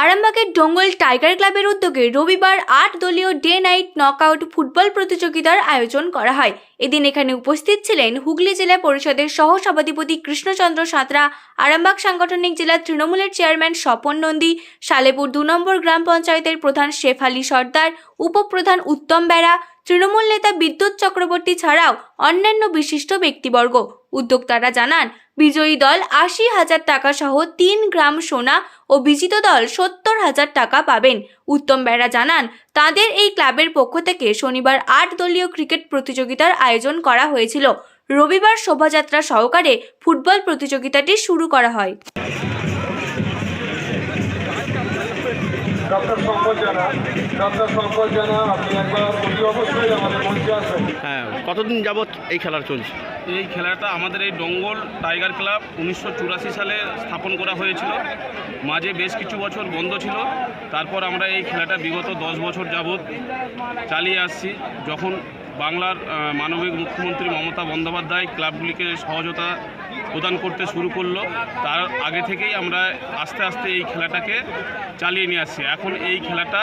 আরামবাগের dongle tiger ক্লাবের উদ্যোগে রবিবার আট দলীয় ডে নাইট নকআউট ফুটবল প্রতিযোগিতার আয়োজন করা হয়। এদিন এখানে উপস্থিত ছিলেন হুগলি জেলা পরিষদের সহ সভাধিপতি কৃষ্ণচন্দ্র সাঁতরা, আরামবাগ সাংগঠনিক জেলা তৃণমূলের চেয়ারম্যান স্বপন নন্দী সালেপুর দু নম্বর গ্রাম পঞ্চায়েতের প্রধান শেফালি সর্দার, উপপ্রধান উত্তম বেড়া, তৃণমূল নেতা বিদ্যুৎ চক্রবর্তী ছাড়াও অন্যান্য বিশিষ্ট ব্যক্তিবর্গ। উদ্যোক্তারা জানান বিজয়ী দল আশি হাজার টাকা সহ তিন গ্রাম সোনা ও বিজিত দল সত্তর হাজার টাকা পাবেন। উত্তম বেড়া জানান, তাদের এই ক্লাবের পক্ষ থেকে শনিবার আট দলীয় ক্রিকেট প্রতিযোগিতার আয়োজন করা হয়েছিল। রবিবার শোভাযাত্রা সহকারে ফুটবল প্রতিযোগিতাটি শুরু করা হয়। ডক্টর শঙ্কর জানা ডক্টর শঙ্কর জানা আপনি একবার অতি অবশ্যই আমাদের মঞ্চে আসবেন। হ্যাঁ কতদিন যাবৎ এই খেলা চলছে? এই খেলাটা আমাদের এই ডঙ্গল টাইগার ক্লাব উনিশশো চুরাশি সালে স্থাপন করা হয়েছিল। মাঝে বেশ কিছু বছর বন্ধ ছিল। তারপর আমরা এই খেলাটা বিগত দশ বছর যাবৎ চালিয়ে আসছি। যখন বাংলার মানবিক মুখ্যমন্ত্রী মমতা বন্দ্যোপাধ্যায় ক্লাবগুলিকে সহজতা প্রদান করতে শুরু করল। তার আগে থেকেই আমরা আস্তে আস্তে এই খেলাটাকে চালিয়ে নিয়ে আসছি। এখন এই খেলাটা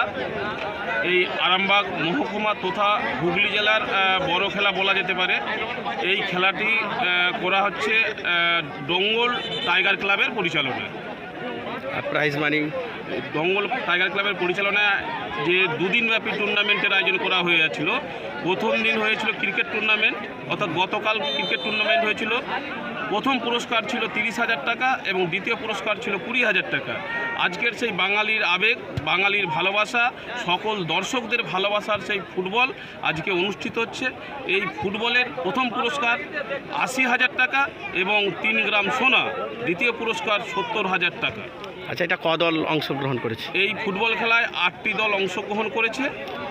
এই আরামবাগ মহকুমা তথা হুগলি জেলার বড় খেলা বলা যেতে পারে। এই খেলাটি করা হচ্ছে ডঙ্গল টাইগার ক্লাবের পরিচালনায়। আর প্রাইজ মানি ডঙ্গল টাইগার ক্লাবের পরিচালনায় যে দুদিনব্যাপী টুর্নামেন্টের আয়োজন করা হয়েছিল। প্রথম দিন হয়েছিল ক্রিকেট টুর্নামেন্ট অর্থাৎ গতকাল ক্রিকেট টুর্নামেন্ট হয়েছিল। প্রথম পুরস্কার ছিল তিরিশ হাজার টাকা এবং দ্বিতীয় পুরস্কার ছিল কুড়ি হাজার টাকা। আজকের সেই বাঙালির আবেগ বাঙালির ভালোবাসা সকল দর্শকদের ভালোবাসার সেই ফুটবল আজকে অনুষ্ঠিত হচ্ছে। এই ফুটবলের প্রথম পুরস্কার আশি হাজার টাকা এবং তিন গ্রাম সোনা দ্বিতীয় পুরস্কার সত্তর হাজার টাকা। আচ্ছা এটা ক দল অংশগ্রহণ করেছে? এই ফুটবল খেলায় আটটি দল অংশগ্রহণ করেছে।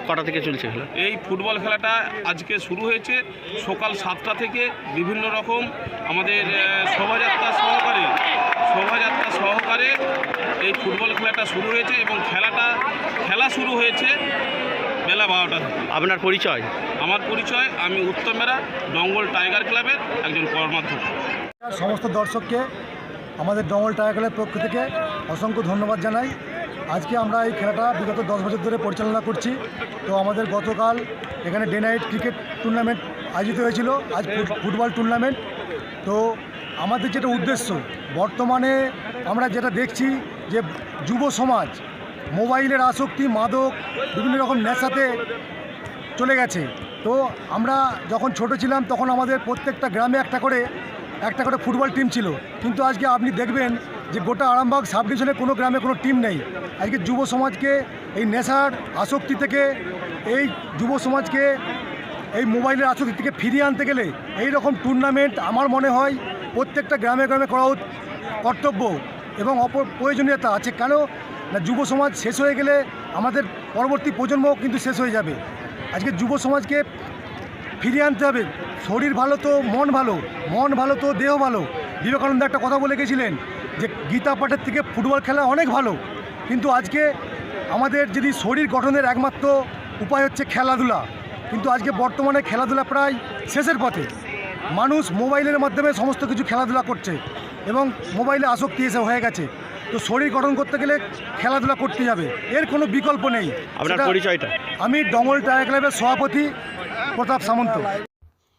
কটা থেকে চলছে খেলা? এই ফুটবল খেলাটা আজকে শুরু হয়েছে সকাল সাতটা থেকে বিভিন্ন রকম আমাদের শোভাযাত্রা সহকারে শোভাযাত্রা সহকারে এই ফুটবল খেলাটা শুরু হয়েছে এবং খেলাটা খেলা শুরু হয়েছে বেলা বারোটা আপনার পরিচয়? আমার পরিচয় আমি উত্তমেরা ডঙ্গল টাইগার ক্লাবের একজন কর্মাধ্যক্ষ। সমস্ত দর্শককে আমাদের ডঙ্গল টায়াকলের পক্ষ থেকে অসংখ্য ধন্যবাদ জানাই। আজকে আমরা এই খেলাটা বিগত দশ বছর ধরে পরিচালনা করছি। তো আমাদের গতকাল এখানে ডে নাইট ক্রিকেট টুর্নামেন্ট আয়োজিত হয়েছিল। আজ ফুটবল টুর্নামেন্ট। তো আমাদের যেটা উদ্দেশ্য, বর্তমানে আমরা যেটা দেখছি যে যুব সমাজ, মোবাইলের আসক্তি, মাদক, বিভিন্ন রকম নেশাতে চলে গেছে। তো আমরা যখন ছোট ছিলাম, তখন আমাদের প্রত্যেকটা গ্রামে একটা করে একটা করে ফুটবল টিম ছিল। কিন্তু আজকে আপনি দেখবেন যে গোটা আরামবাগ সাব ডিভিশনে কোনো গ্রামে কোনো টিম নেই। আজকে যুব সমাজকে এই নেশার আসক্তি থেকে, এই যুব সমাজকে, এই মোবাইলের আসক্তি থেকে ফিরিয়ে আনতে গেলে এই রকম টুর্নামেন্ট আমার মনে হয় প্রত্যেকটা গ্রামে গ্রামে করা কর্তব্য এবং অপর প্রয়োজনীয়তা আছে। কেন? না, যুব সমাজ শেষ হয়ে গেলে আমাদের পরবর্তী প্রজন্ম কিন্তু শেষ হয়ে যাবে। আজকে যুব সমাজকে ফিরিয়ে আনতে হবে। শরীর ভালো তো, মন ভালো মন ভালো তো, দেহ ভালো। বিবেকানন্দ একটা কথা বলে গেছিলেন যে গীতা পাঠের থেকে ফুটবল খেলা অনেক ভালো কিন্তু আজকে আমাদের যদি শরীর গঠনের একমাত্র উপায় হচ্ছে খেলাধুলা কিন্তু আজকে বর্তমানে খেলাধুলা প্রায় শেষের পথে। মানুষ মোবাইলের মাধ্যমে সমস্ত কিছু খেলাধুলা করছে এবং মোবাইলে আসক্তি এসে হয়ে গেছে। তো শরীর গঠন করতে গেলে খেলাধুলা করতে যাবে এর কোনো বিকল্প নেই। পরিচয়টা? আমি ডঙ্গল টায়ার ক্লাবের সভাপতি প্রতাপ সামন্ত।